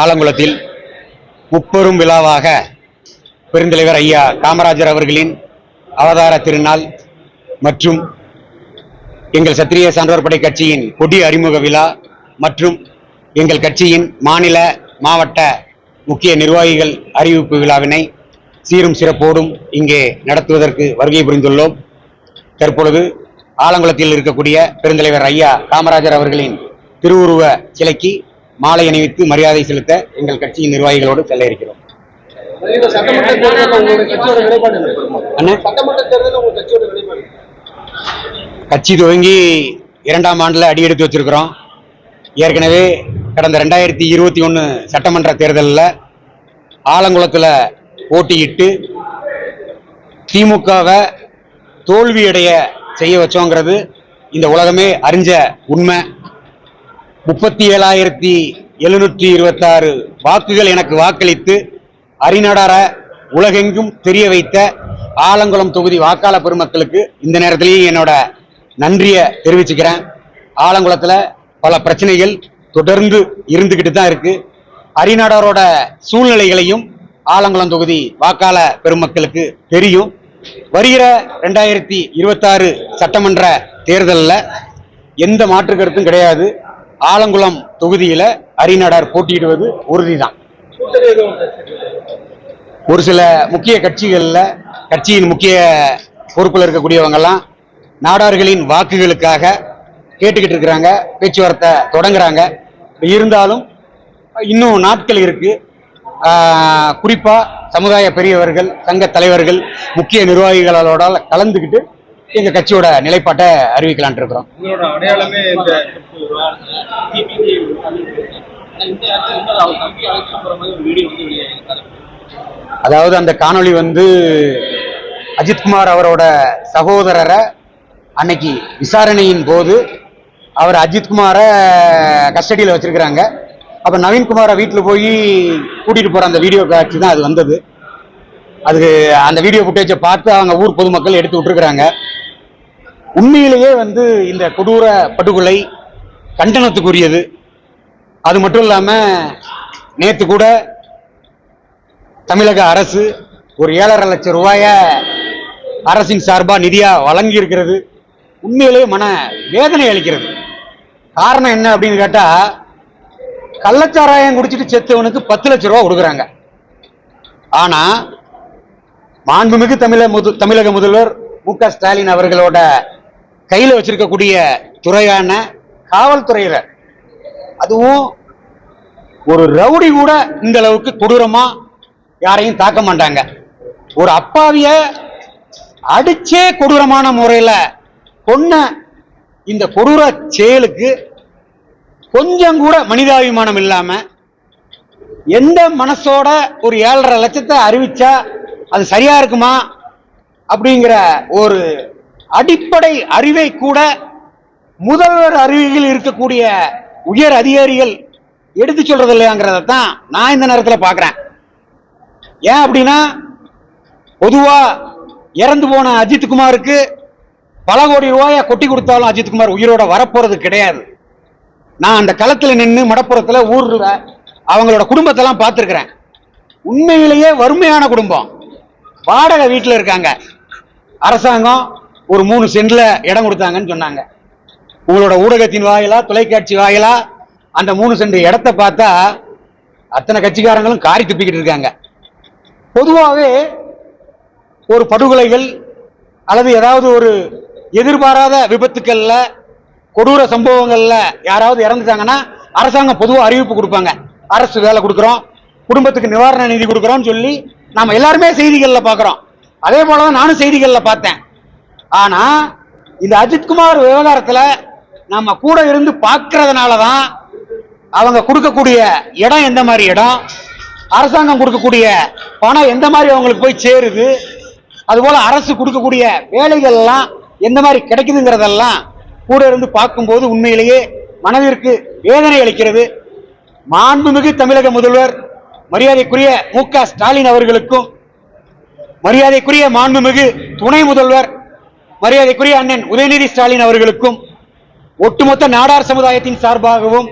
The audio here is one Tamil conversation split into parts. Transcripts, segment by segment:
ஆலங்குளத்தில் முப்பெரும் விழாவாக பெருந்தலைவர் ஐயா காமராஜர் அவர்களின் அவதார திருநாள் மற்றும் எங்கள் சத்திரிய சான்றோர் படை கட்சியின் கொடி அறிமுக விழா மற்றும் எங்கள் கட்சியின் மாநில மாவட்ட முக்கிய நிர்வாகிகள் அறிவிப்பு விழாவினை சீரும் சிறப்போடும் இங்கே நடத்துவதற்கு வருகை புரிந்துள்ளோம். தற்பொழுது ஆலங்குளத்தில் இருக்கக்கூடிய பெருந்தலைவர் ஐயா காமராஜர் அவர்களின் திருவுருவ சிலைக்கு மாலை அணிவித்து மரியாதை செலுத்த எங்கள் கட்சியின் நிர்வாகிகளோடு செல்ல இருக்கிறோம். கட்சி துவங்கி இரண்டாம் ஆண்டில் அடி எடுத்து வச்சிருக்கிறோம். ஏற்கனவே கடந்த ரெண்டாயிரத்தி இருபத்தி ஒன்று சட்டமன்ற தேர்தலில் ஆலங்குளத்தில் போட்டியிட்டு திமுகவை தோல்வியடைய செய்ய வச்சோங்கிறது இந்த உலகமே அறிஞ்ச உண்மை. முப்பத்தி ஏழாயிரத்தி எழுநூற்றி இருபத்தாறு வாக்குகள் எனக்கு வாக்களித்து அரிநடார உலகெங்கும் தெரிய வைத்த ஆலங்குளம் தொகுதி வாக்காளர் பெருமக்களுக்கு இந்த நேரத்திலேயே என்னோட நன்றியை தெரிவிச்சுக்கிறேன். ஆலங்குளத்தில் பல பிரச்சனைகள் தொடர்ந்து இருந்துக்கிட்டு தான் இருக்கு. அரிநாடாரோட சூழ்நிலைகளையும் ஆலங்குளம் தொகுதி வாக்காளர் பெருமக்களுக்கு தெரியும். வருகிற ரெண்டாயிரத்தி இருபத்தாறு சட்டமன்ற தேர்தலில் எந்த மாற்று கருத்தும் கிடையாது. ஆலங்குளம் தொகுதியில அரிநடர் போட்டியிடுவது உறுதிதான். ஒரு சில முக்கிய கட்சிகளில் கட்சியின் முக்கிய பொறுப்பில் இருக்கக்கூடியவங்கெல்லாம் நாடார்களின் வாக்குகளுக்காக கேட்டுக்கிட்டு இருக்கிறாங்க பேச்சுவார்த்தை தொடங்குறாங்க. இருந்தாலும் இன்னும் நாட்கள் இருக்கு. குறிப்பாக சமுதாய பெரியவர்கள் சங்க தலைவர்கள் முக்கிய நிர்வாகிகளோட கலந்துக்கிட்டு எங்க கட்சியோட நிலைப்பாட்டை அறிவிக்கலான் இருக்கிறோம். அதாவது அந்த காணொளி வந்து அஜித்குமார் அவரோட சகோதரரை அன்னைக்கு விசாரணையின் போது அவர் அஜித்குமாரை கஸ்டடியில் வச்சிருக்கிறாங்க. அப்போ நவீன்குமாரை வீட்டில் போய் கூட்டிட்டு போற அந்த வீடியோ காட்சி தான் அது வந்தது. அதுக்கு அந்த வீடியோ ஃபுட்டேஜை பார்த்து அவங்க ஊர் பொதுமக்கள் எடுத்து விட்டுருக்குறாங்க. உண்மையிலேயே வந்து இந்த கொடூர படுகொலை கண்டனத்துக்குரியது. அது மட்டும் இல்லாமல் நேற்று கூட தமிழக அரசு ஒரு ஏழரை லட்சம் ரூபாய அரசின் சார்பாக நிதியாக வழங்கி இருக்கிறது உண்மையிலேயே மன வேதனை அளிக்கிறது. காரணம் என்ன அப்படின்னு கேட்டால் கள்ளச்சாராயம் குடிச்சிட்டு செத்தவனுக்கு பத்து லட்ச ரூபா கொடுக்குறாங்க. ஆனால் மாண்புமிகு தமிழக முது தமிழக முதல்வர் மு க ஸ்டாலின் அவர்களோட கையில் வச்சிருக்கக்கூடிய துறையான காவல்துறையில அதுவும் ஒரு ரவுடி கூட இந்த அளவுக்கு கொடூரமா யாரையும் தாக்க மாட்டாங்க. ஒரு அப்பாவிய அடிச்சே கொடூரமான முறையில கொன்ன இந்த கொடூர செயலுக்கு கொஞ்சம் கூட மனிதாபிமானம் இல்லாம எந்த மனசோட ஒரு ஏழரை லட்சத்தை அறிவிச்சா அது சரியா இருக்குமா? அப்படிங்கிற ஒரு அடிப்படை அறிவை கூட முதல்வர் அறிவியல் இருக்கக்கூடிய உயர் அதிகாரிகள் எடுத்து சொல்றது இல்லையாங்கிறத தான் நான் இந்த நேரத்தில் பார்க்குறேன். ஏன் அப்படின்னா பொதுவாக இறந்து போன அஜித்குமாருக்கு பல கோடி ரூபாயை கொட்டி கொடுத்தாலும் அஜித்குமார் உயிரோட வரப்போறது கிடையாது. நான் அந்த களத்தில் நின்று மடப்புறத்தில் ஊரில் அவங்களோட குடும்பத்தெல்லாம் பார்த்துருக்குறேன். உண்மையிலேயே வறுமையான குடும்பம். வாடகை வீட்டில் இருக்காங்க. அரசாங்கம் ஒரு மூணு சென்ட்ல இடம் கொடுத்தாங்கன்னு சொன்னாங்க. உங்களோட ஊடகத்தின் வாயிலா தொலைக்காட்சி வாயிலா அந்த மூணு சென்ட் இடத்த பார்த்தா அத்தனை கட்சிக்காரங்களும் காரி துப்பிக்கிட்டு இருக்காங்க. பொதுவாகவே ஒரு படுகொலைகள் அல்லது ஏதாவது ஒரு எதிர்பாராத விபத்துக்கள்ல கொடூர சம்பவங்கள்ல யாராவது இறந்துட்டாங்கன்னா அரசாங்கம் பொதுவாக அறிவிப்பு கொடுப்பாங்க. அரசு வேலை கொடுக்குறோம் குடும்பத்துக்கு நிவாரண நிதி கொடுக்குறோம்னு சொல்லி நாம் எல்லாருமே செய்திகளில் பார்க்குறோம் அதே போல தான் நானும் செய்திகளில் பார்த்தேன். ஆனால் இந்த அஜித்குமார் விவகாரத்தில் நம்ம கூட இருந்து பார்க்கறதுனால தான் அவங்க கொடுக்கக்கூடிய இடம் எந்த மாதிரி இடம் அரசாங்கம் கொடுக்கக்கூடிய பணம் எந்த மாதிரி அவங்களுக்கு போய் சேருது அதுபோல் அரசு கொடுக்கக்கூடிய வேலைகள்லாம் எந்த மாதிரி கிடைக்குதுங்கிறதெல்லாம் கூட இருந்து பார்க்கும்போது உண்மையிலேயே மனதிற்கு வேதனை அளிக்கிறது. மாண்புமிகு தமிழக முதல்வர் மரியாதைக்குரிய மு க ஸ்டாலின் அவர்களுக்கும் மரியாதைக்குரிய மாண்புமிகு துணை முதல்வர் மரியாதைக்குரிய அண்ணன் உதயநிதி ஸ்டாலின் அவர்களுக்கும் ஒட்டுமொத்த நாடார் சமுதாயத்தின் சார்பாகவும்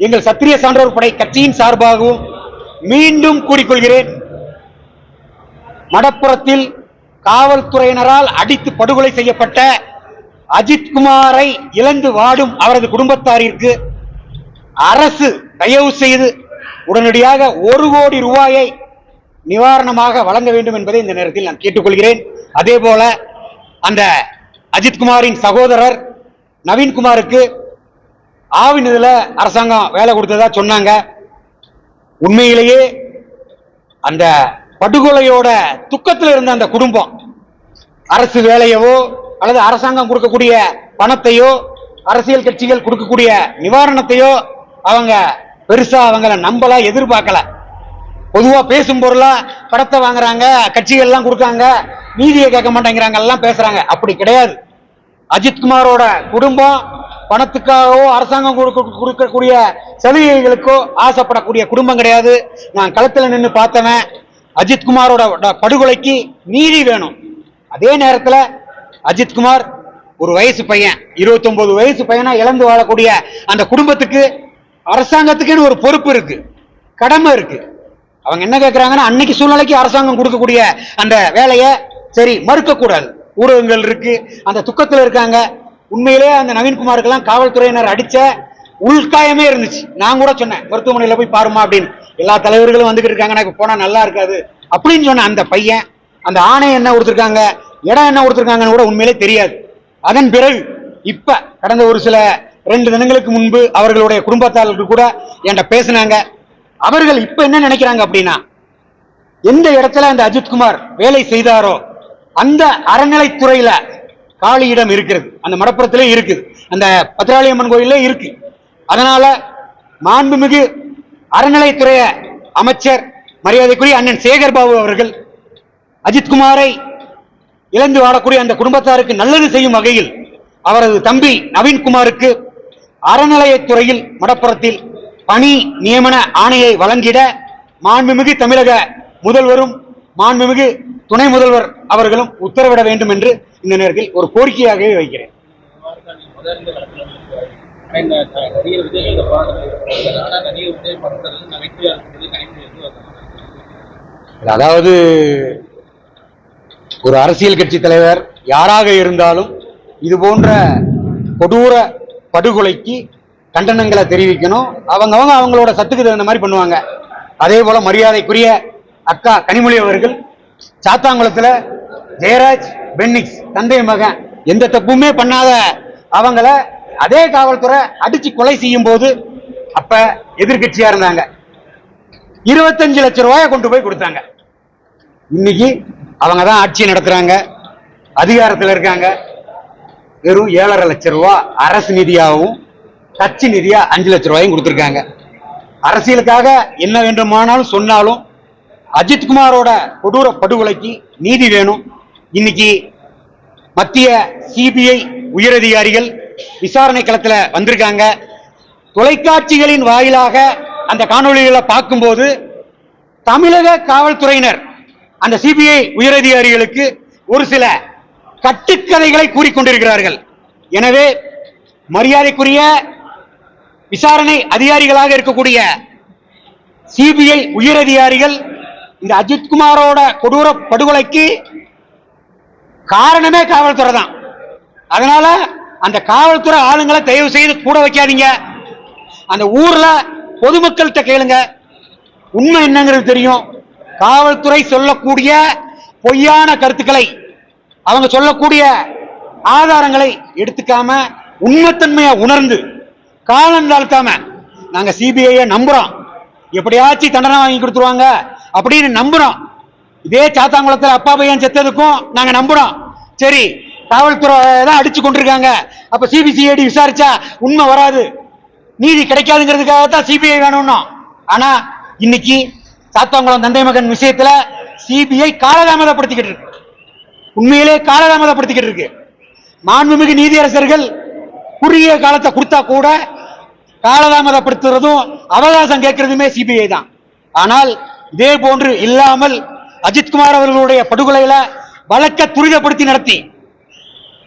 எங்கள் சத்திரிய சான்றோர் படை கட்சியின் சார்பாகவும் மீண்டும் கூறிக்கொள்கிறேன். மடப்புறத்தில் காவல்துறையினரால் அடித்து படுகொலை செய்யப்பட்ட அஜித்குமாரை இழந்து வாடும் அவரது குடும்பத்தாரிற்கு அரசு தயவு செய்து உடனடியாக ஒரு கோடி ரூபாயை நிவாரணமாக வழங்க வேண்டும் என்பதை இந்த நேரத்தில் நான் கேட்டுக்கொள்கிறேன். அதே போல அந்த அஜித்குமாரின் சகோதரர் நவீன்குமாருக்கு ஆவின் இதில் அரசாங்கம் வேலை கொடுத்ததா சொன்னாங்க. உண்மையிலேயே அந்த படுகொலையோட துக்கத்தில் இருந்த அந்த குடும்பம் அரசு வேலையவோ அல்லது அரசாங்கம் கொடுக்கக்கூடிய பணத்தையோ அரசியல் கட்சிகள் கொடுக்கக்கூடிய நிவாரணத்தையோ அவங்க பெருசா அவங்கள நம்பல எதிர்பார்க்கல. பொதுவா பேசும் பொருளா படத்தை வாங்குறாங்க கட்சிகள் எல்லாம் கொடுக்காங்க நீதியை கேட்க மாட்டேங்கிறாங்க எல்லாம் பேசுறாங்க. அப்படி கிடையாது. அஜித்குமாரோட குடும்பம் பணத்துக்காகவோ அரசாங்கம் கொடுக்க கொடுக்கக்கூடிய சலுகைகளுக்கோ ஆசைப்படக்கூடிய குடும்பம் கிடையாது. நான் களத்துல நின்று பார்த்தவன் அஜித்குமாரோட படுகொலைக்கு நீதி வேணும். அதே நேரத்துல அஜித்குமார் ஒரு வயசு பையன் 29 வயசு பையனா இழந்து வாழக்கூடிய அந்த குடும்பத்துக்கு அரசாங்கத்துக்குன்னு ஒரு பொறுப்பு இருக்கு. கடமை இருக்கு. அவங்க என்ன கேட்குறாங்கன்னா அன்னைக்கு சூழ்நிலைக்கு அரசாங்கம் கொடுக்கக்கூடிய அந்த வேலையை சரி மறுக்கக்கூடாது. ஊடகங்கள் இருக்கு அந்த துக்கத்தில் இருக்காங்க. உண்மையிலே அந்த நவீன்குமாருக்கெல்லாம் காவல்துறையினர் அடித்த உள்காயமே இருந்துச்சு. நான் கூட சொன்னேன் மருத்துவமனையில் போய் பாருமா அப்படின்னு. எல்லா தலைவர்களும் வந்துகிட்டு இருக்காங்க எனக்கு போனால் நல்லா இருக்காது. அப்படின்னு சொன்ன அந்த பையன் அந்த ஆணை என்ன கொடுத்துருக்காங்க இடம் என்ன கொடுத்துருக்காங்கன்னு கூட உண்மையிலே தெரியாது. அதன் பிறகு இப்போ கடந்த ஒரு சில ரெண்டு தினங்களுக்கு முன்பு அவர்களுடைய குடும்பத்தாளர்கள் கூட என்கிட்ட பேசினாங்க. அவர்கள் இப்ப என்ன நினைக்கிறாங்க அப்படின்னா எந்த இடத்துல அந்த அஜித்குமார் வேலை செய்தாரோ அந்த அறநிலைத்துறையில காளியிடம் இருக்கிறது. அந்த மடப்புறத்திலே இருக்குது. அந்த பத்திராளியம்மன் கோயிலே இருக்கு. அதனால மாண்புமிகு அறநிலைத்துறை அமைச்சர் மரியாதைக்குரிய அண்ணன் சேகர் பாபு அவர்கள் அஜித்குமாரை இழந்து வாழக்கூடிய அந்த குடும்பத்தாருக்கு நல்லது செய்யும் வகையில் அவரது தம்பி நவீன்குமாருக்கு அறநிலையத்துறையில் மடப்புறத்தில் பணி நியமன ஆணையை வழங்கிட மாண்புமிகு தமிழக முதல்வரும் மாண்புமிகு துணை முதல்வர் அவர்களும் உத்தரவிட வேண்டும் என்று இந்த நேரத்தில் ஒரு கோரிக்கையாகவே வைக்கிறேன். அதாவது ஒரு அரசியல் கட்சி தலைவர் யாராக இருந்தாலும் இது போன்ற கொடூர படுகொலைக்கு கண்டனங்களை தெரிவிக்கணும். அவங்கவங்க அவங்களோட சத்துக்கு தகுந்த மாதிரி பண்ணுவாங்க. அதே போல மரியாதைக்குரிய அக்கா கனிமொழி அவர்கள் சாத்தாங்குளத்துல ஜெயராஜ் பென்னிக்ஸ் தந்தை மகன் எந்த தப்புமே பண்ணாத அவங்கள அதே காவல்துறை அடிச்சு கொலை செய்யும் போது அப்ப எதிர்கட்சியா இருந்தாங்க. இருபத்தஞ்சு லட்சம் ரூபாயை கொண்டு போய் கொடுத்தாங்க. இன்னைக்கு அவங்க தான் ஆட்சி நடத்துறாங்க அதிகாரத்தில் இருக்காங்க. வெறும் ஏழரை லட்சம் ரூபா அரசு நிதியாகவும் கட்சி நிதியா அஞ்சு லட்ச ரூபாயும் கொடுத்துருக்காங்க. அரசியலுக்காக என்ன வேண்டுமானாலும் சொன்னாலும் அஜித்குமாரோட கொடூர படுகொலைக்கு நீதி வேணும். இன்னைக்கு மத்திய சிபிஐ உயரதிகாரிகள் விசாரணை களத்தில் வந்திருக்காங்க. தொலைக்காட்சிகளின் வாயிலாக அந்த காணொளிகளை பார்க்கும்போது தமிழக காவல்துறையினர் அந்த சிபிஐ உயரதிகாரிகளுக்கு ஒரு சில கட்டுக்கதைகளை கூறிக்கொண்டிருக்கிறார்கள். எனவே மரியாதைக்குரிய விசாரணை அதிகாரிகளாக இருக்கக்கூடிய சிபிஐ உயரதிகாரிகள் இந்த அஜித்குமாரோட கொடூர படுகொலைக்கு காரணமே காவல்துறை தான். அதனால அந்த காவல்துறை ஆளுங்களை தயவு செய்து கூட வைக்காதீங்க. அந்த ஊர்ல பொதுமக்கள்கிட்ட கேளுங்க. உண்மை என்னங்கிறது தெரியும். காவல்துறை சொல்லக்கூடிய பொய்யான கருத்துக்களை அவங்க சொல்லக்கூடிய ஆதாரங்களை எடுத்துக்காம உண்மைத்தன்மையை உணர்ந்து காலம் தாழ்த்தாம நாங்க சிபிஐயை நம்புறோம். எப்படியாச்சும் தண்டனை வாங்கி கொடுத்துருவாங்க அப்படின்னு நம்புறோம். இதே சாத்தாங்குளத்தில் அப்பா பையன் செத்ததுக்கும் நாங்க நம்புறோம். சரி காவல்துறை தான் அடிச்சு கொண்டிருக்காங்க. அப்ப சிபிசிஐடி விசாரிச்சா உண்மை வராது. நீதி கிடைக்காதுங்கிறதுக்காக தான் சிபிஐ வேணும்னா. ஆனா இன்னைக்கு சாத்தாங்குளம் தந்தை மகன் விஷயத்துல சிபிஐ காலதாமதப்படுத்திக்கிட்டு இருக்கு. உண்மையிலே காலதாமதப்படுத்திக்கிட்டு இருக்கு. மாண்புமிகு நீதியரசர்கள் குறுகிய காலத்தை கொடுத்தா கூட காலதாமதப்படுத்துறதும் அவகாசம் கேட்கறதுமே சிபிஐ தான். ஆனால் இதே போன்று இல்லாமல் அஜித்குமார் அவர்களுடைய படுகொலையில வழக்க துரிதப்படுத்தி நடத்தி.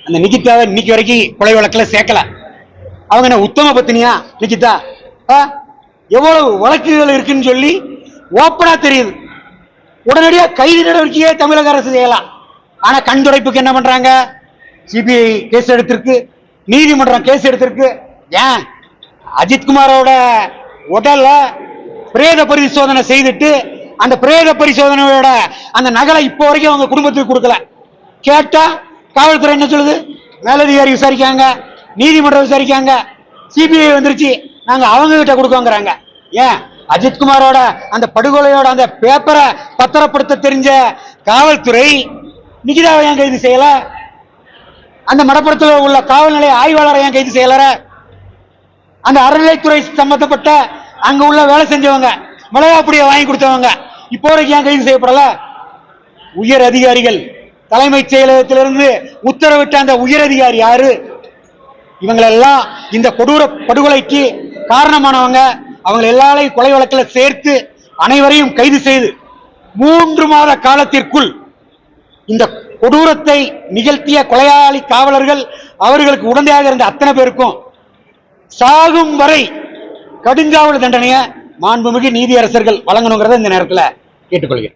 அந்த நிகிதாவை இன்னைக்கு வரைக்கும் கொலை வழக்கில் சேர்க்கல. அவங்க என்ன உத்தம பத்தினியா நிகிதா? ஆ? எவ்வளவு வழக்குகள் இருக்குன்னு சொல்லி ஓப்பனா தெரியுது. உடனடியாக கைது நடவடிக்கையே தமிழக அரசு செய்யலாம். ஆனா கண்துடைப்புக்கு என்ன பண்றாங்க? சிபிஐ கேஸ் எடுத்திருக்கு. நீதிமன்றம் கேஸ் எடுத்திருக்கு. ஏன்? அஜித்குமாரோட உடல்ல பிரேத பரிசோதனை செய்துட்டு அந்த பிரேத பரிசோதனையோட அந்த நகலை இப்போ வரைக்கும் அவங்க குடும்பத்துக்கு கொடுக்கல. கேட்டா காவல்துறை என்ன சொல்லுது? மேலதிகாரி விசாரிக்காங்க நீதிமன்றம் விசாரிக்காங்க சிபிஐ வந்துருச்சு. நாங்க அவங்க கிட்ட கொடுக்கோங்கிறாங்க. ஏன்? அஜித்குமாரோட அந்த படுகொலையோட அந்த பேப்பரை பத்திரப்படுத்த தெரிஞ்ச காவல்துறை நிகிதாவை ஏன் கைது செய்யல? அந்த மடப்புறத்தில் உள்ள காவல் நிலைய ஆய்வாளரை ஏன் கைது செய்யலற? அந்த அறநிலைத்துறை சம்பந்தப்பட்ட அங்க உள்ள வேலை செஞ்சவங்க மிளகாப்பொடியை வாங்கி கொடுத்தவங்க இப்போ வரைக்கும் ஏன் கைது செய்யப்படல? உயர் அதிகாரிகள் தலைமைச் செயலகத்திலிருந்து உத்தரவிட்ட அந்த உயர் அதிகாரி யாரு? இவங்களெல்லாம் இந்த கொடூர படுகொலைக்கு காரணமானவங்க. அவங்க எல்லாரையும் கொலை வழக்கில் சேர்த்து அனைவரையும் கைது செய்து மூன்று மாத காலத்திற்குள் இந்த கொடூரத்தை நிகழ்த்திய கொலையாளி காவலர்கள் அவர்களுக்கு உடந்தையாக இருந்த அத்தனை பேருக்கும் சாகும் வரை கடுங்காவல் தண்டனையை மாண்புமிகு நீதியரசர்கள் வழங்கணுங்கிறத இந்த நேரத்தில் கேட்டுக்கொள்கிறேன்.